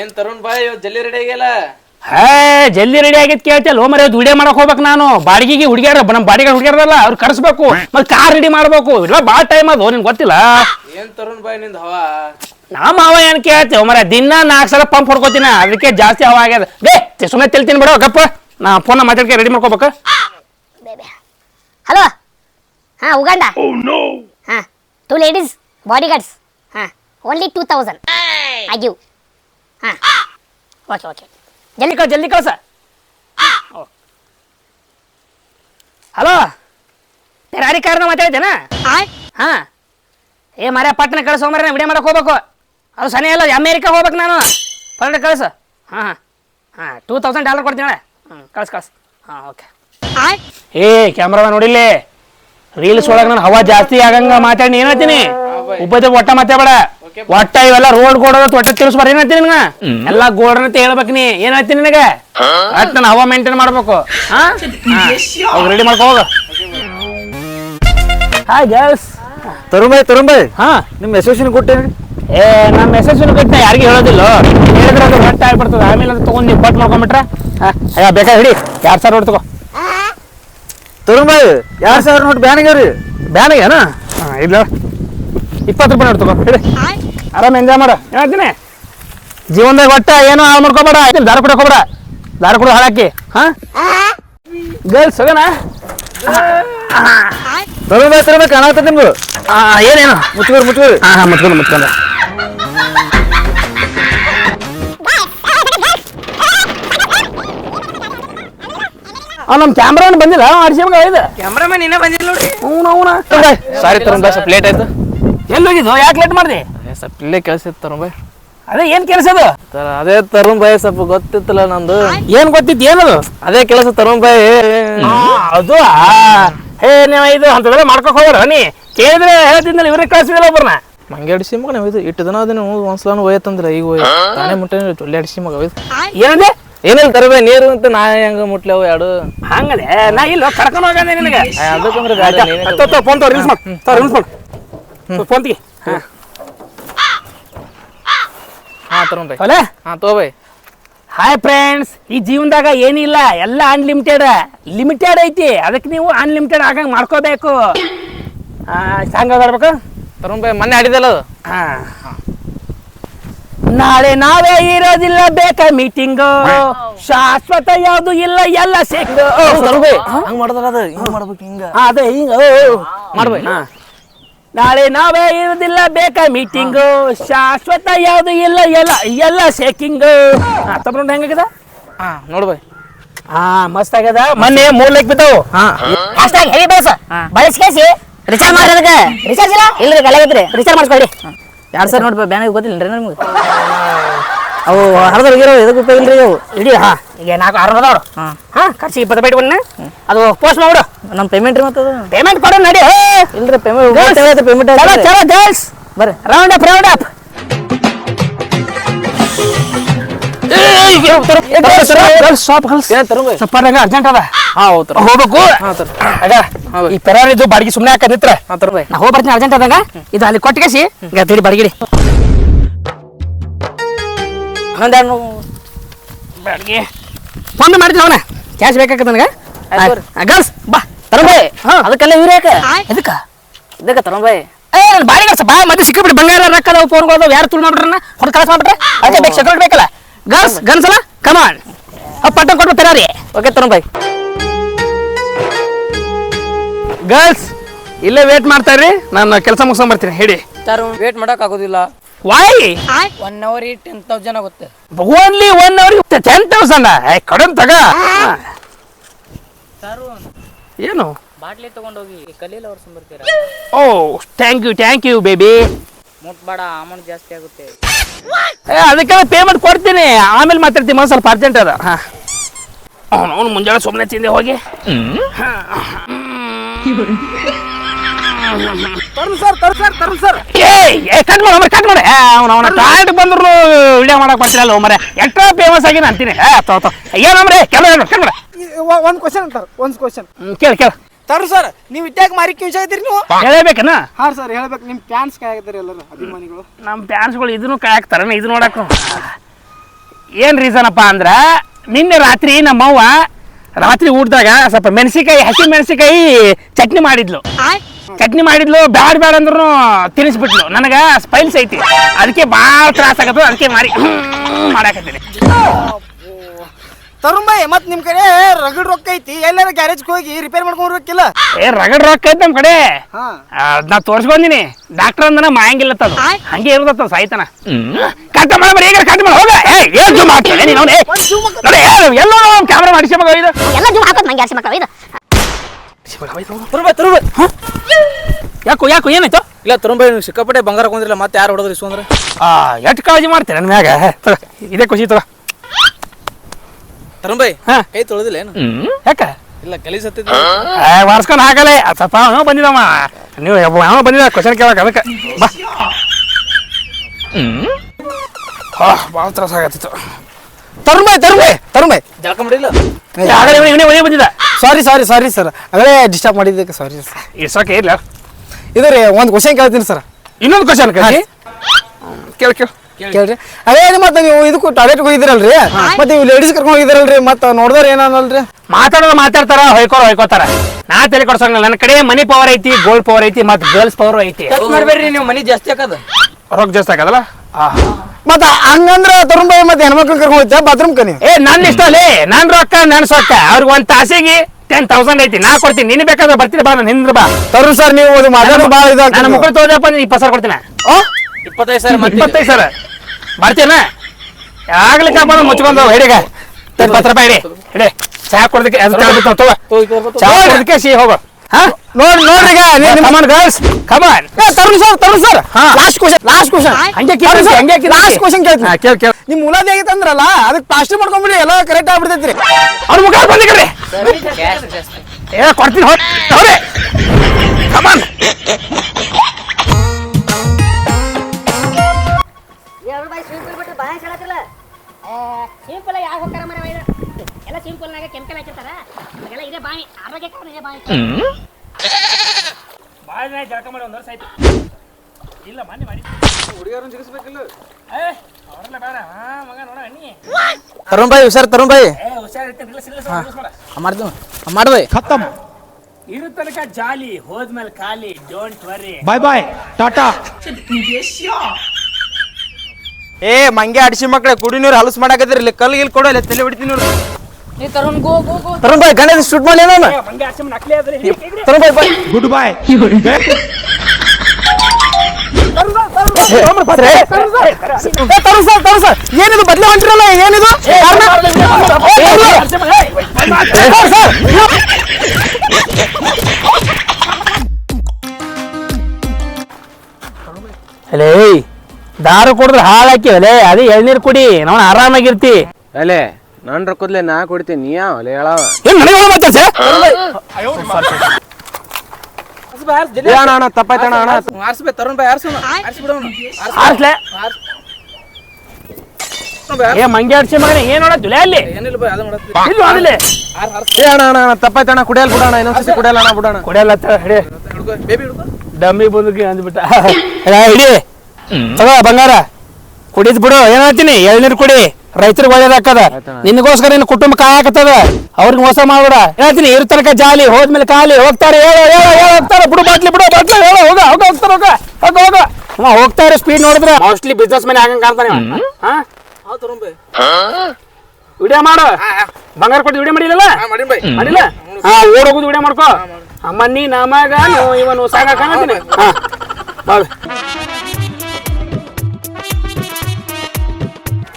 ಏನ್ ತರುಣ್ ಬಾಯ್ ಇವತ್ತು ಜಲ್ದಿ ರೆಡಿ ಆಗಿಲ್ಲ ಹೇ ಜಲ್ದಿ ರೆಡಿ ಆಗಿದ್ ಕೇಳ್ತಿಲ್ಲ ಹೋಮರೆ ವಿಡಿಯೋ ಮಾಡಕ್ ಹೋಗ್ಬೇಕು ನಾನು. ಬಾಡಿಗೆಗೆ ಹುಡುಗ್ಯಾರ ನಮ್ಮ ಬಾಡಿಗೆ ಹುಡುಗ್ಯಾರಲ್ಲ ಅವ್ರು ಕರ್ಸ್ಬೇಕು. ಮತ್ತೆ ಕಾರ್ ರೆಡಿ ಮಾಡ್ಬೇಕು. ಇಲ್ಲ ಭಾಳ ಟೈಮ್ ಅದು ನಿನ್ ಗೊತ್ತಿಲ್ಲ? ಏನ್ ತರುಣ್ ಬಾಯ್ನಿಂದ ಹವಾ? ನಮ್ಮ ಮಾವ ಏನ್ ಕೇಳ್ತಿ ಮರ ದಿನ ನಾಲ್ಕು ಸಲ ಪಂಪ್ ಹೊಡ್ಕೋತಿನ ಅದಕ್ಕೆ ಜಾಸ್ತಿ ಹವಾ ಆಗ್ಯದ. ಬೇ ಸುಮ್ಮನೆ ತಿಳ್ತೀನಿ ಬಿಡೋ ಗಪ್ಪ. ನಾ ಫೋನ್ ಮಾತಾಡ್ಕೆ ರೆಡಿ ಮಾಡ್ಕೋಬೇಕು? ಹಲೋ? ಹಾ ಉಗಾಂಡ? ಹಾ ಟು ಲೇಡೀಸ್ ಬಾಡಿ ಗಾರ್ಡ್ಸ್ ಹಾ only two thousand I give ಹಾಂ. ಓಕೆ ಓಕೆ ಜಲ್ದಿ ಕಳ್ಸ ಜಲ್ದಿ ಕಳ್ಸ. ಹಲೋ? ರಾರಿ ಕಾರ್ನ ಮಾತಾಡ್ತೇನ ಹಾಂ. ಏ ಮರ ಪಟ್ಟಣ ಕಳ್ಸೋ ಮರ ವಿಡಿಯೋ ಮಾಡಕ್ಕೆ ಹೋಗ್ಬೇಕು. ಅದು ಸನಿ ಅಲ್ಲ ಅಮೇರಿಕಾ ಹೋಗ್ಬೇಕು ನಾನು. ಪಟ್ಟಣ ಕಳಿಸು. ಹಾಂ ಹಾಂ. ಹಾಂ ಟೂ ತೌಸಂಡ್ ಡಾಲರ್ ಕೊಡ್ತೀನಿ ಹ್ಞೂ ಕಳ್ಸಿ ಕಳ್ಸಿ. ಹಾಂ ಓಕೆ ಏ ಕ್ಯಾಮ್ರಾ ನೋಡಿಲ್ಲಿ? ರೀಲ್ಸ್ ಒಳಗೆ ನಾನು ಹವಾ ಜಾಸ್ತಿ ಆಗಂಗ ಮಾತಾಡಿ ಏನ್ ಹೇಳ್ತೀನಿ. ಉಬ್ಬದ ಒಟ್ಟ ಮಾತಾಡ ಒಟ್ಟ ಇವೆಲ್ಲ ರೋಡ್ ಗೋಡ ಒಟ್ಟ ತಿರ್ಸ್ಬಾರ ಏನ್ ಹೇಳ್ತೀನಿ ನಿನಗ? ಎಲ್ಲ ಗೋಡನ ಅಂತ ಹೇಳ್ಬೇಕು ನೀ. ಏನ್ ಹೇಳ್ತೀನಿ ನಿನಗೆ ಒಟ್ಟ ನಾನು ಹವಾ ಮೇಂಟೈನ್ ಮಾಡ್ಬೇಕು. ಹಾ? ರೆಡಿ ಮಾಡ್ಕೊ ಹೋಗ. ಹಾಯ್ ಗರ್ಲ್ಸ್ ತರುಣ್ ತರುಣ್ ಭಾಯ್. ಹಾ. ನಿಮ್ಮ ಅಸೋಸಿಯೇಷನ್ ಕೊಟ್ಟೇನಿ ಏ ನಮ್ಮ ಮೆಸೇಜ್ ಕೊಟ್ಟ ಯಾರಿಗೆ ಹೇಳೋದಿಲ್ಲ. ಹೇಳಿದ್ರೆ ಅದು ಹೊಟ್ಟೆ ಆಗ್ಬಿಡ್ತದೆ. ಆಮೇಲೆ ಅದು ತಗೊಂಡು ನೀವು ಬಟ್ ಮಾಡ್ಕೊಂಬಿಟ್ರೆ ಹಾ. ಅಯ್ಯ ಬೇಕಾ ಹಿಡಿ. ಎರಡು ಸಾವಿರ ನೋಡಿ ತಗೋ. ತರುಣ್ ಭಾಯ್ ಎರಡ್ ಸಾವಿರ ನೋಟ್ ಬ್ಯಾನ್ ಆಗ್ಯಾವ್ರಿ ಬ್ಯಾನಿಗೇನ ಹಾಂ ಇಲ್ಲ ಇಪ್ಪತ್ತು ರೂಪಾಯಿ ನೋಡಿ ತಗೋ. ಹಿಡಿ. ಆರಾಮ್ ಎಂಜಾಯ್ ಮಾಡು. ಹೇಳ್ತೀನಿ. ಜೀವನದಾಗ ಒಟ್ಟ ಏನು ಹಾಳು ಮಾಡ್ಕೋಬೇಡ. ಆಯ್ತು ದಾರ ಕುಡಿಯೋಕೆ ಹೋಗ್ಬೇಡ. ದಾರ ಕುಡಿದು ಹಾಳಾಕಿ ಹಾ? ಗರ್ಲ್ಸ್ ಹೋಗೋಣ. ಕಾಣತ್ತ ನಿಮ್ದು. ಏನೇನು? ಮುಚ್ಕೋರು ಮುಚ್ಕೋರು ಹಾಂ ಹಾಂ ಮುಚ್ಕೊಂಡು ಮುಚ್ಕೊಂಡು. ಆ ನಮ್ಮ ಕ್ಯಾಮ್ರಾನ್ ಬಂದಿಲ್ಲ? ಆರ್ಸಿಮ್ಗ ಇದು ಕ್ಯಾಮ್ರಾಮನ್ ಇನ್ನೇ ಬಂದಿಲ್ಲ ನೋಡ್ರಿ ಹ್ಞೂ ಅವನ. ಸಾರಿ ತರ ಸ್ವಲ್ಪ ಲೇಟ್ ಆಯ್ತು. ಎಲ್ಲಿ ಹೋಗಿದ್ದು ಯಾಕೆ ಲೇಟ್ ಮಾಡಿದೆ? ಸ್ವಲ್ಪ ಇಲ್ಲೇ ಕೆಲಸ ತರುಣ್ ಭಾಯ್ ಅದೇ ಏನು ಕೆಲಸ ಅದು ಅದೇ ತರುಣ್ ಭಾಯ್ ಸ್ವಲ್ಪ ಗೊತ್ತಿತ್ತಲ್ಲ ನಂದು. ಏನ್ ಗೊತ್ತಿತ್ತು ಏನದು? ಅದೇ ಕೆಲಸ ತರುಣ್ ಭಾಯ್ ಆ, ಅದು ಆ, ಹೇ ನೀವು ಇದು ಅಂತದೆಲ್ಲ ಮಾಡ್ಕೊಕ್ ಹೋಗ್ರ ನೀ. ಕೇಳಿದ್ರೆ ಹೇಳ್ತಿದ್ನಲ್ಲ ಇವ್ರಿಗೆ ಕಳ್ಸಿದಿಲ್ಲ ಒಬ್ಬರನ್ನ ಮಂಗೆ ಅಡಿಸಿ ಮಗ ನಾವು ಇದು ಇಟ್ಟು ದಿನ ಅದನ್ನ ಒಂದ್ಸಲ ಒಯ್ಯತ್ತಂದ್ರೆ ಈಗ ಒಯ್ಯ. ತಾನೇ ಮುಟ್ಟೆ ಒಳ್ಳೆ ಅಡಿಸಿ ಮಗ ಒಯ್ದು. ಏನಂದೆ? ಏನಿಲ್ಲ ತರಬೇ ನೀರು ಅಂತ ನಾ ಹೆಂಗ ಮುಟ್ಲೆ ಅವು ಎರಡು. ಹಂಗದೆ ನಾ ಇಲ್ಲ ಕರ್ಕೊಂಡು ಹೋಗಂದೆ ನಿನಗೆ. ಅದಕ್ಕಂದ್ರೆ ಬ್ಯಾಡ, ನೀನೇ ಫೋನ್ ತೋ ರೀಲ್ಸ್ ಮಾಡಿ. ತೋ ರೀಲ್ಸ್ ಮಾಡಿ. ಫೋನ್ ತೆಗಿ. ಹಾ ತರುಣ್ ಆ ಹೊಲೆ ಹಾ ತೋ ಬಾಯ್ ಹಾಯ್ ಫ್ರೆಂಡ್ಸ್ ಈ ಜೀವನದಾಗ ಏನಿಲ್ಲ ಎಲ್ಲ ಅನ್ಲಿಮಿಟೆಡ್ ಲಿಮಿಟೆಡ್ ಐತಿ ಅದಕ್ಕೆ ನೀವು ಅನ್ಲಿಮಿಟೆಡ್ ಆಗಂಗೆ ಮಾಡ್ಕೋಬೇಕು. ಸಾಂಗ್ ಆಡ್ಬೇಕು ತರುಣ್ ಬಾಯ್ ಮೊನ್ನೆ ಆಡಿದಲ್ಲ ಅದು. ಹಾ. ನಾಳೆ ನಾವೇ ಇರೋದಿಲ್ಲ ಬೇಕಾ ಮೀಟಿಂಗ್ ಶಾಶ್ವತ ಯಾವುದು ಇಲ್ಲ ಎಲ್ಲ ಸಿಂಗ್. ಹಂಗ್ ಅದು ಹಿಂಗ್ ಮಾಡ್ಬೇಕು ಹಿಂಗ. ಅದೇ ಹಿಂಗ. ಮಾಡ್ಬೇಕು ನಾಳೆ ನಾವೇ ಇರೋದಿಲ್ಲ ಬೇಕಾ ಮೀಟಿಂಗ್ ಶಾಶ್ವತ ಯಾವುದು ಇಲ್ಲ ಎಲ್ಲ ಎಲ್ಲ ಶೇಕಿಂಗ್ ತಗೊಂಡು ಹೆಂಗಾಗದ ಹಾ ನೋಡ್ ಬಾಯ್. ಹಾ ಮಸ್ತ್ ಆಗ್ಯದ? ಮೊನ್ನೆ ಮೂರ್ ಲೈಕ್ ಬಿದ್ದಾವು ಅಷ್ಟಾಗಿ ಹೆವಿ ಬಳಸ ಬಳಸ್ಕೇಸಿ ರಿಚಾರ್ಜ್ ಮಾಡೋದಕ್ಕೆ ರಿಚಾರ್ಜ್ ಇಲ್ಲ? ಇಲ್ರಿ ಗಲಾಗಿದ್ರಿ ರಿಚಾರ್ಜ್ ಮಾಡಿಸ್ಕೊಳ್ರಿ. ಯಾರು ಸರ್ ನೋಡಿ ಬ್ಯಾನಿಗೆ ಗೊತ್ತಿಲ್ಲ ನಿಮ್ಗೆ ಅವು ಹರಿದ್ರ ಇದಕ್ಕೆ ಉಪಯೋಗ ಇಲ್ರಿ ಅವು. ಇಡೀ ಹಾ. ಈಗ ನಾಲ್ಕು ಆರು ಅದಾವ್ರು ಹಾಂ. ಖರ್ಚು ಇಪ್ಪತ್ತು ರೂಪಾಯಿ ಇಟ್ಕೊಂಡೆ ಅದು ಪೋಸ್ಟ್ ಮಾಡ್ಬಿಡು ನಮ್ಮ ಪೇಮೆಂಟ್ ರೀ ಮತ್ತೆ ಅದು ಪೇಮೆಂಟ್ ಕೊಡು ನಡಿ. ಇಲ್ರಿ ಪೇಮೆಂಟ್ ಪೇಮೆಂಟ್ ಚಲೋ ಚಲೋ ಗರ್ಲ್ಸ್ ಬರ್ರಿ. ರೌಂಡ್ ಅಪ್ ರೌಂಡ್ ಅಪ್ ಹಾ ಹೋಗ್ಬೇಕು. ಹಾ ಈ ಪೆರಾರಿದ್ದು ಬಾಡಿಗೆ ಸುಮ್ಮನೆ ಹಾಕ ನಿತ್ರ. ಹಾ ನಾ ಹೋಗಿ ಬರ್ತೀನಿ ಅರ್ಜೆಂಟ್ ಆದಾಗ ಇದು ಅಲ್ಲಿ ಕೊಟ್ಟಿಗೆಸಿ ಈಗ ಬಾಡಿಗಿಡಿ ಎರಡು ಬಾಡಿಗೆ ಫೋನ್ ಮಾಡಿದ್ರು ಅವನ. ಕ್ಯಾಶ್ ಬೇಕಾಗತ್ತೆ ನನಗೆ? ಗರ್ಲ್ಸ್ ಬಾ. ತರುಣ್ ಬಾಯ್ ಹಾ. ಅದಕ್ಕೆಲ್ಲ ಇವ್ರು ಯಾಕೆ? ಎದಕ್ಕ? ಇದಕ್ಕೆ ಏ ಬಾಯ್ ಏ ನನ್ನ ಬಾಡಿಗೆ ಬಾ ಮತ್ತೆ ಸಿಕ್ಕಿಬಿಟ್ಟು ಬಂಗಾರ ರೊಕ್ಕ ಅದಾವ ಫೋನ್ಗಳು ಅದಾವ. ಯಾರು ತುಳು ಮಾಡ್ಬಿಟ್ರನ್ನ ಹೊರ ಕಳಿಸ್ ಮಾಡ್ಬಿಟ್ರೆ? ಅದಕ್ಕೆ ಬೇಕು ಸೆಕ್ಯೂರಿಟಿ ಬೇಕಲ್ಲ? ಗರ್ಲ್ಸ್ ಗನ್ಸಲ್ಲ ಕಮಾನ್ ಪಟ್ಟ ಕೊಟ್ಟು ರೀ ಓಕೆ ತರುಣ್ ಬಾಯ್ ಗರ್ಲ್ಸ್ ಇಲ್ಲೇ ವೇಟ್ ಮಾಡ್ತಾ ನಾನು ಕೆಲಸ ಮುಗಿಸ್ಕೊಂಡ್ ಬರ್ತೀನಿ. ಹೇಳಿ ತರುಣ್. ವೇಟ್ ಮಾಡಕ್ ವಾಯ್ ಒನ್ ಅವರ್ ಟೆನ್ ತೌಸಂಡ್ ಆಗುತ್ತೆ only one hour ten thousand ಕಡಿಮೆ ತಗ. ಏನು? ಬಾಟ್ಲಿ ತಗೊಂಡೋಗಿ ಕಲೀಲ್ ಅವ್ರ ಸುಂಬರ್ತೀರ ಓ thank you thank you baby ಮುಟ್ಬೇಡ amount ಜಾಸ್ತಿ ಆಗುತ್ತೆ. ಅದಕ್ಕೆಲ್ಲ ಪೇಮೆಂಟ್ ಕೊಡ್ತೀನಿ. ಆಮೇಲೆ ಮಾತಾಡ್ತೀನಿ ಮತ್ತೆ ಸ್ವಲ್ಪ ಅರ್ಜೆಂಟ್ ಅದ. ಹಾಂ. ಅವನು ಮುಂಜಾನೆ ಸುಮ್ಮನೆ ತಿಂದೆ ಹೋಗಿ. Tarun sir Tarun sir Tarun sir. ಏ ಕಟ್ ಮಾಡ ಕಟ್ ಮಾಡ ಅವ್ನು ಅವನ ಟಾಯ್ಲೆಟ್ ಬಂದ್ರು ವಿಡಿಯೋ ಮಾಡಕ್ ಬರ್ತಿರಲ್ಲ ಮರೆ ಎಷ್ಟೋ ಫೇಮಸ್ ಆಗಿನ ಅಂತೀನಿ. ಏ ತೋ ತೋ. ಏನಮ್ರೆ ಕೆಲವು ಕಟ್ ಮಾಡ ಒಂದು ಕ್ವಶನ್ ಅಂತಾರ ಒಂದು ಕ್ವಶನ್ ಕೇಳ ಕೇಳ. ತರುಣ್ ಸರ್ ನೀವು ಇಟ್ಟಾಗ ಮಾರಿ ಕಿಂಚ ನೀವು? ನೀವು ಹೇಳಬೇಕನ? ಹಾಂ ಸರ್ ಹೇಳ್ಬೇಕು. ನಿಮ್ಮ ಫ್ಯಾನ್ಸ್ ಕಾಯಾಗಿದ್ದಾರೆ ಎಲ್ಲರೂ ಅಭಿಮಾನಿಗಳು. ನಮ್ಮ ಫ್ಯಾನ್ಸ್ಗಳು ಇದನ್ನು ಕಾಯಕ್ತಾರ ಇದು ನೋಡಕ್ಕೆ. ಏನು ರೀಸನಪ್ಪ ಅಂದ್ರೆ ಅಂದ್ರ ನಿನ್ನೆ ರಾತ್ರಿ ನಮ್ಮವ್ವ ರಾತ್ರಿ ಊಟದಾಗ ಸ್ವಲ್ಪ ಮೆಣಸಿಕಾಯಿ ಹಸಿ ಮೆಣಸಿಕಾಯಿ ಚಟ್ನಿ ಮಾಡಿದ್ಲು. ಚಟ್ನಿ ಮಾಡಿದ್ಲು ಬ್ಯಾಡ್ ಬ್ಯಾಡ ಅಂದ್ರೂ ತಿನ್ನಿಸ್ಬಿಟ್ಲು ನನಗೆ ಸ್ಪೈಲ್ಸ್ ಐತಿ. ಅದಕ್ಕೆ ಭಾಳ ತ್ರಾಸ ಆಗತ್ತು ಅದಕ್ಕೆ ಮಾರಿ ಮಾಡಾಕತ್ತೀನಿ. ತರುಣ್ ಬಾಯ್ ಮತ್ ನಿಮ್ ಕಡೆ ರಗಡ್ ರೊಕ್ಕ ಐತಿ ಎಲ್ಲಾರ ಗ್ಯಾರೇಜ್ ಹೋಗಿ ರಿಪೇರ್ ಮಾಡ್ಕೊಂಡ್ ಬರ್ಬೇಕಿಲ್ಲ? ಏ ರಗಡ್ ರೊಕ್ಕ ಐತಿ ನಮ್ ಕಡೆ. ನಾ ತೋರ್ಸ್ಕೊಂದಿನಿ ಡಾಕ್ಟರ್ ಅಂದನ ಮಾಯಂಗಿಲ್ಲ ಅದು ಹಂಗೆ ಇರುದತ್ತ ಸಾಯ್ತಾನ. ಕಟ್ಟ ಮಾಡ ಬರೀ ಈಗ ಕಟ್ಟ ಮಾಡ ಹೋಗ. ಏ ಏನ್ ಜೂಮ್ ಆಗ್ತದೆ ನೀನು ಎಲ್ಲೋ ಕ್ಯಾಮ್ರಾ ಮಾಡಿಸಿ ಮಗ ಇದು. ಎಲ್ಲ ಜೂಮ್ ಹಾಕೋದು ನಂಗೆ ಮಕ್ಕಳು ಇದು. ಯಾಕೋ ಯಾಕೋ ಏನಾಯ್ತು? ಇಲ್ಲ ತರುಂಬಾಯ್ ನೀವು ಸಿಕ್ಕಾಪಟ್ಟೆ ಬಂಗಾರ ಕೊಂದ್ರಿಲ್ಲ ಮತ್ತೆ ಯಾರು ಹೊಡೆದ್ರಿ ಸುಂದ್ರ ಆ ಎಷ್ಟು ಕಾಳಜಿ ಮಾಡ್ತೀರ ನನ್ನ ಮ್ಯಾಗ? ತಗೋ, ಇದೇ ಖುಷಿ ತಗೋ. ತರುಂಬೈ ಹಾ. ಕೈ ತೊಳೆದಿಲ್ಲ ಏನು? ಯಾಕ? ಇಲ್ಲ ಕಲೀಸ್ ಏ, ವಾರ್ಸ್ಕೊಂಡು ಹಾಕಲೆ. ಅದ್ ಸ್ವಲ್ಪ ಅವನು ಬಂದಿದಮ್ಮ ನೀವು ಅವನು ಬಂದಿದ ಕ್ವಶನ್ ಕೇಳಕ್ ಅದಕ್ಕೆ. ಬಾ. ಭಾಳ ತ್ರಾಸ ಆಗತ್ತಿತ್ತು. ಬಾಯ್ ತರುಣ್ ಬಾಯ್ ಜಳಕ ಮಾಡಿಲ್ಲ? ಆಗಲೇ ಇವನೇ ಇವನೇ ಬಂದಿದ್ದ. ಸಾರಿ ಸಾರಿ ಸಾರಿ ಸರ್ ಅದೇ ಡಿಸ್ಟರ್ಬ್ ಮಾಡಿದ್ದಕ್ಕೆ ಸಾರಿ ಸರ್ ಇರ್ಸೋಕೆ ಇಲ್ಲ. ಇದು ರೀ ಒಂದು ಕ್ವಶನ್ ಕೇಳ್ತೀನಿ ಸರ್ ಇನ್ನೊಂದು ಕ್ವಶನ್ ಕೇಳಿ. ಕೇಳಿ ಕೇಳಿ. ಕೇಳ್ರಿ. ಅದೇ ಮತ್ತೆ ನೀವು ಇದಕ್ಕೂ ಟಾಯ್ಲೆಟ್ ಹೋಗಿದ್ರಲ್ರಿ ಮತ್ತೆ ನೀವು ಲೇಡೀಸ್ ಕರ್ಕೊಂಡು ಹೋಗಿದ್ರಲ್ರಿ ಮತ್ತೆ ನೋಡಿದ್ರೆ ಏನಲ್ರಿ ಮಾತಾಡೋದು ಮಾತಾಡ್ತಾರ ಹೊಯ್ಕೋರು ಹೊಯ್ಕೋತಾರ. ನಾ ತಲೆ ಕೊಡ್ಸಂಗಿಲ್ಲ. ನನ್ನ ಕಡೆ ಮನಿ ಪವರ್ ಐತಿ ಗೋಲ್ಡ್ ಪವರ್ ಐತಿ ಮತ್ತೆ ಗರ್ಲ್ಸ್ ಪವರ್ ಐತಿ. ಮಾಡ್ಬೇಡ್ರಿ ನೀವು ಮನಿ ಜಾಸ್ತಿ ಹಾಕೋದು. ರೊಕ್ಕ ಜಾಸ್ತಿ ಆಗದಲ್ಲ ಮತ್ತೆ ಹಂಗಂದ್ರ ತರುಣ್ ಬಾಯಿ ಮತ್ತೆ ಹೆಣ್ಮಕ್ಳು ಕರ್ಕೊಂಡು ಹೋಗ್ತಾ ಬಾತ್ರೂಮ್ ಕನಿ ಏ ನನ್ನ ಇಷ್ಟ ಲೇ ನನ್ ರೊಕ್ಕ ನನ್ ಸೊಕ್ಕ. ಅವ್ರಿಗೆ ಒಂದ್ ತಾಸಿಗೆ ಟೆನ್ ತೌಸಂಡ್ ಐತಿ. ನಾ ಕೊಡ್ತೀನಿ. ನಿನ್ ಬೇಕಾದ್ರೆ ಬರ್ತೀನಿ ಬಾ ನಾನು ಹಿಂದ್ರ ಬಾ. ತರುಣ್ ಸರ್ ನೀವು ಅದು ಬಾ ಭಾಳ ನನ್ನ ಮುಖ ತೋದಪ್ಪ ನೀನು ಇಪ್ಪತ್ತು ಸಾವಿರ ಕೊಡ್ತೀನಿ. ಇಪ್ಪತ್ತೈದು ಸಾವಿರ ಇಪ್ಪತ್ತೈದು ಸಾವಿರ. ಬರ್ತೀನ ಆಗ್ಲಿಕ್ಕ ಬಂದು ಮುಚ್ಕೊಂಡು ಹಿಡಿಗ. ಇಪ್ಪತ್ತು ರೂಪಾಯಿ ಹಿಡಿ. ಹಿಡಿ. ಚಹಾ ಕೊಡೋದಕ್ಕೆ ಅದು ತಗೊಂಡ್ಬಿಟ್ಟು ತಗೋ. ಚಾ ಕೊಡೋದಕ್ಕೆ ಸಿ ಹೋಗು. ಹಾ? ನೋಡ್ ನೋಡ್ರಿ ನಿಮ್ಮ come on girls come on ಏ, ತರುಣ್ ಸರ್ ತರುಣ್ ಸರ್. ಹಾ. ಲಾಸ್ಟ್ ಕ್ವಶನ್ ಲಾಸ್ಟ್ ಕ್ವಶನ್ ಹಂಗೆ ಕೇಳಿ ಹಂಗೆ ಲಾಸ್ಟ್ ಕ್ವಶನ್ ಕೇಳ್ತೀನಿ. ಕೇಳ ಕೇಳ. ನಿಮ್ ಮುಲಾದಿ ಆಗೈತೆ ಅಂದ್ರಲ್ಲ ಅದಕ್ಕೆ ಪ್ಲಾಸ್ಟರ್ ಮಾಡ್ಕೊಂಡ್ಬಿಡಿ ಎಲ್ಲ ಕರೆಕ್ಟ್ ಆಗ್ಬಿಡ್ತೈತ್ರಿ. ಅವ್ರ ಮುಖ ಬಂದಿಕ್ರಿ ಏ ಕೊಡ್ತೀನಿ ಕಮಾನ್ ಸಿಂಪಲ್ ಹೋಗ್ತಾರ ಮರ ಎಲ್ಲ ಕೆಮಿಕಲ್ ಹಾಕಿರ್ತಾರ. ಇದೇ ಆರೋಗ್ಯಕ್ಕೆ ಇದೇ ಬಾವಿ ಭಾಳ ಜನ ಜಳಕ ಮಾಡಿ ಒಂದು ವರ್ಷ ಆಯ್ತು. ಇಲ್ಲ ಮೊನ್ನೆ ಮಾಡಿ. ಹುಡುಗಿಯರನ್ನ ಜಿಗಿಸ್ಬೇಕಿಲ್ಲ ಏ ಅವ್ರಲ್ಲ ಬೇಡ. ಹಾ ಮಗ ನೋಡ ಅಣ್ಣಿ. ತರುಣ್ ಬಾಯ್ ಹುಷಾರ್ ತರುಣ್ ಬಾಯ್. ಏ ಹುಷಾರಿರ್ತೀನಿ ಇಲ್ಲ ಸಿಲ್ಲ ಮಾಡ್ದು ಮಾಡ್ಬಾಯ್ ಇರು ತನಕ ಜಾಲಿ ಹೋದ್ಮೇಲೆ ಖಾಲಿ don't worry bye bye Tata. ಏ ಮಂಗೆ ಅಡಿಸಿ ಮಕ್ಕಳೇ ಕುಡಿ ನೀರು ಹಲಸ್ ಮಾಡಾಕತ್ತೀರಿ ಇಲ್ಲಿ ಕಲ್ಲು ಗಿಲ್ ಕೊಡಲ್ಲ ತಲೆ ಬಿಡ್ತೀನಿ ನೋಡು. Tarun go go go. Tarun ಬಾಯ್ ಗಣೇಶ್ ಶೂಟ್ ಮಾಡಿ ನಾನು ಮಂಗೆ ನಕಲಿ ಆದ್ರೆ ತರುಣ್ ಬಾಯ್ ಬಾಯ್ ಗುಡ್ ಬಾಯ್ ಏ, ತರುಣ್ ಸರ್ ತರುಣ್ ಸರ್ ಏನಿದು ಬದ್ಲಿ ಹೊಂಟಿರಲ್ಲ ಏನಿದು? ಅಲೇ ದಾರು ಕುಡಿದ್ರೆ ಹಾಳಾಕಿ ಅಲೇ ಅದೇ ಎಳ್ನೀರು ಕುಡಿ ನಾವು ಆರಾಮಾಗಿರ್ತಿ. ಅಲೆ ನಾನ್ ರೊಕ್ಕದ್ಲೆ ನಾ ಕೊಡ್ತೀನಿ ನೀ ಯಾವ ಹೇಳವ? ಅಣ್ಣ ಅಣ್ಣ ತಪ್ಪಾಯ್ತಣ್ಣ ಅಣ್ಣ. ತರುಣ್ ಬಾಯ್ ಆರ್ಸೋಣ ಆರ್ಸಿ ಬಿಡೋಣ ಆರ್ಸ್ಲೆ. ಏ ಮಂಗೆ ಅಡ್ಸಿ ಮಗನೇ ಏನ್ ನೋಡತ್ತಿಲ್ಲ ಅಲ್ಲಿ? ಏನಿಲ್ಲ ಬಾಯ್ ಅದು ಮಾಡತ್ತಿ. ಇಲ್ಲ ಆರ್ಸ್. ಏ ಅಣ್ಣ ಅಣ್ಣ ಅಣ್ಣ ತಪ್ಪಾಯ್ತಣ್ಣ ಕುಡಿಯಲ್ ಬಿಡೋಣ ಇನ್ನೊಂದ್ಸತಿ ಕುಡಿಯಲ್ಲ ಅಣ್ಣ ಬಿಡೋಣ. ಕುಡಿಯಲ್ಲ ಹಿಡಿ. ಹಿಡ್ಕೊ ಬೇಬಿ ಹಿಡ್ಕೊ. ಡಮ್ಮಿ ಬಂದಕ್ಕೆ ಅಂದ್ಬಿಟ್ಟ. ಹಿಡಿ. ತಗೋ ಬಂಗಾರ. ಕುಡಿದ್ ಬಿಡು ಏನ್ ಹೇಳ್ತೀನಿ ಎಳ್ನೀರ್ ಕುಡಿ. ರೈತರಿಗೆ ಒಳ್ಳೇದಾಕದ ನಿನಗೋಸ್ಕರ ನಿನ್ನ ಕುಟುಂಬ ಕಾಯಕತ್ತದ. ಅವ್ರಿಗೆ ಮೋಸ ಮಾಡ್ಬೇಡ. ಹೇಳ್ತೀನಿ ಇರ್ ತನಕ ಜಾಲಿ. ಹೋದ್ಮೇಲೆ ಕಾಲಿ ಹೋಗ್ತಾರೆ ಹೇಳೋ ಹೇಳೋ ಹೇಳೋ ಹೋಗ್ತಾರೆ. ಬಿಡು ಬಾಟ್ಲಿ ಬಿಡು ಬಾಟ್ಲಿ ಹೇಳೋ ಹೋಗ ಹೋಗ ಹೋಗ್ತಾರೆ ಹೋಗ ಹೋಗ ಹೋಗ. ಅವ ಹೋಗ್ತಾರೆ ಸ್ಪೀಡ್ ನೋಡಿದ್ರೆ. ಮೋಸ್ಟ್ಲಿ ಬಿಸ್ನೆಸ್ ಮ್ಯಾನ್ ಆಗಂಗ್ ಕಾಣ್ತಾನೆ ವಿಡಿಯೋ ಮಾಡು. ಬಂಗಾರ ಕೊಟ್ಟು ವಿಡಿಯೋ ಮಾಡಿಲ್ಲ? ಮಾಡಿಲ್ಲ ಹಾ ಓಡೋಗುದು ವಿಡಿಯೋ ಮಾಡ್ಕೋ. ಅಮ್ಮನ್ನಿ ನಮಗ ಇವನು ಸಾಗ ಕಾಣ್ತೀನಿ ಹಾ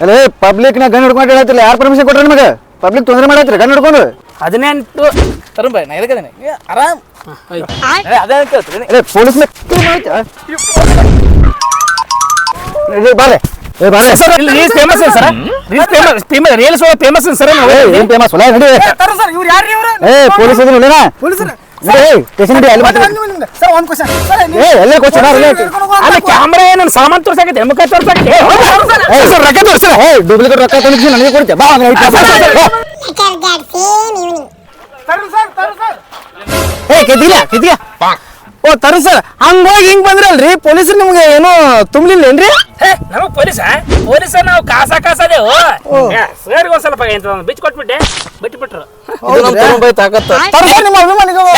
ಅಲ್ಲೇ ಪಬ್ಲಿಕ್ನ ಗನ್ ಹಿಡ್ಕೊಂಡು ಹೇಳತ್ತಿಲ್ಲ. ಯಾರು ಪರ್ಮಿಷನ್ ಕೊಟ್ರೆ ನಿಮಗೆ? ಪಬ್ಲಿಕ್ ತೊಂದರೆ ಮಾಡತ್ರಿ ಗನ್ ಹಿಡ್ಕೊಂಡು. ಹದಿನೆಂಟು ತರುಣ್ ಬಾಯ್ ನಾ ಎದಕ್ಕದೇನೆ ಆರಾಮ್? ಏ, ಅದೇ ಕೇಳ್ತೀನಿ ಅರೆ ಪೊಲೀಸ್ ಬಾರೆ ಏ ಬಾರೆ ಸರ್ ಇಲ್ಲಿ reels famous sir? Reels famous famous reels famous sir ಏನ್ ಫೇಮಸ್ ಹೊಲ ನಡಿ ಸರ್ ಇವ್ರು ಯಾರು ಇವ್ರು? ಏ ಪೊಲೀಸ್ ಇದ್ರು ನೋಡಿನ ಕ್ಯಾಮ್ರಾ ಏನು ಸಾಮಾನ್ ತೋರ್ಸಾಕೈತೆ? ಮುಖ ತೋರ್ಸಾಕೈತೆ? ರೊಕ್ಕ ತೋರಿಸ. ಏ ಡೂಪ್ಲಿಕೇಟ್ ರೊಕ್ಕ ತಂದಿದ್ದೀನಿ ನನಗೆ ಕೊಡ್ತೆ ಬಾ ಏ ಕೆದ್ದಿಲ್ಲ ಕೆದ್ದಿಲ್ಲ ಓ ತರ ಸರ್ ಹಂಗೋಗಿ ಹಿಂಗ್ ಬಂದ್ರಲ್ರಿ? ಪೊಲೀಸರು ನಿಮ್ಗೆ ಏನೋ ತುಂಬಲಿಲ್ಲ ಏನ್ರಿ ನಮಗ್ ಪೊಲೀಸ? ಪೊಲೀಸ ನಾವು ಕಾಸ ಕಾಸದೇವು ಸರ್ ಒಂದ್ ಸ್ವಲ್ಪ ಏನು ಬಿಚ್ಚು ಕೊಟ್ಬಿಟ್ಟೆ. ಬಿಟ್ಟು ಬಿಟ್ರು ನಿಮ್ಮ ಅಭಿಮಾನಿಗಳು.